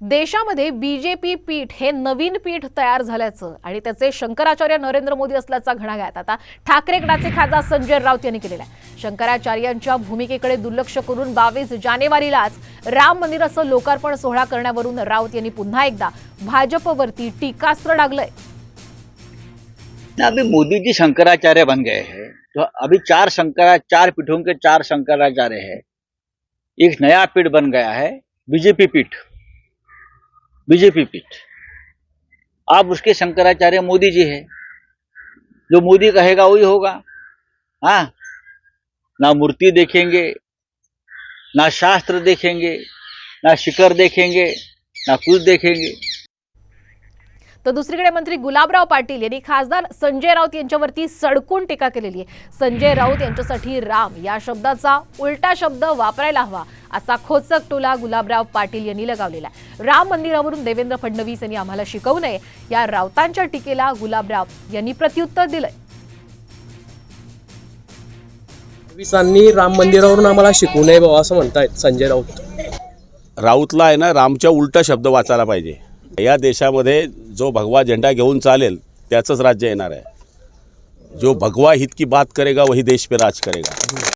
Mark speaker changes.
Speaker 1: देशामध्ये बीजेपी पीठ हे नवीन पीठ तयार झाल्याचं आणि त्याचे शंकराचार्य नरेंद्र मोदी असल्याचा घणाघात. आता ठाकरे गटाचे खासदार संजय राऊत यांनी केलेला आहे. शंकराचार्यांच्या भूमिकेकडे दुर्लक्ष करून बावीस जानेवारीलाच राम मंदिराचं लोकार्पण सोहळा करण्यावरून राऊत यांनी पुन्हा एकदा भाजपवरती टीकास्त्र डागलंय.
Speaker 2: ना अभी मोदी जी शंकराचार्य बन गए हैं. तो अभी चार शंकरा चार पीठों के चार शंकराचार्य है. एक नया पीठ बन गया है बीजेपी पीठ. बीजेपी पीठ। आप उसके शंकराचार्य मोदी जी है। जो मोदी कहेगा वही होगा। हाँ ना मूर्ति देखेंगे, ना शास्त्र देखेंगे, ना शिखर देखेंगे, ना कुछ देखेंगे।
Speaker 1: तर दुसरीकडे मंत्री गुलाबराव पाटील यांनी खासदार संजय राऊत यांच्यावरती सडकून टीका केलेली आहे. संजय राऊत यांच्यासाठी राम या शब्दाचा उलटा शब्द वापरायला हवा असा खोचक टोला गुलाबराव पाटील यांनी लगावलेला आहे. राम मंदिरावरून देवेंद्र फडणवीस यांनी आम्हाला शिकवू नये या राऊतांच्या टीकेला गुलाबराव यांनी प्रत्युत्तर दिलंय.
Speaker 3: फडणवीसांनी राम मंदिरावरून आम्हाला शिकवू नये बाबा असं म्हणतायत संजय राऊत.
Speaker 4: राऊतला आहे ना रामच्या उलटा शब्द वाचायला पाहिजे. या देशामध्ये जो भगवा झेंडा घेऊन चालेल त्याचंच राज्य येणार आहे. जो भगवा हित की बात करेगा वही देश पे राज करेगा.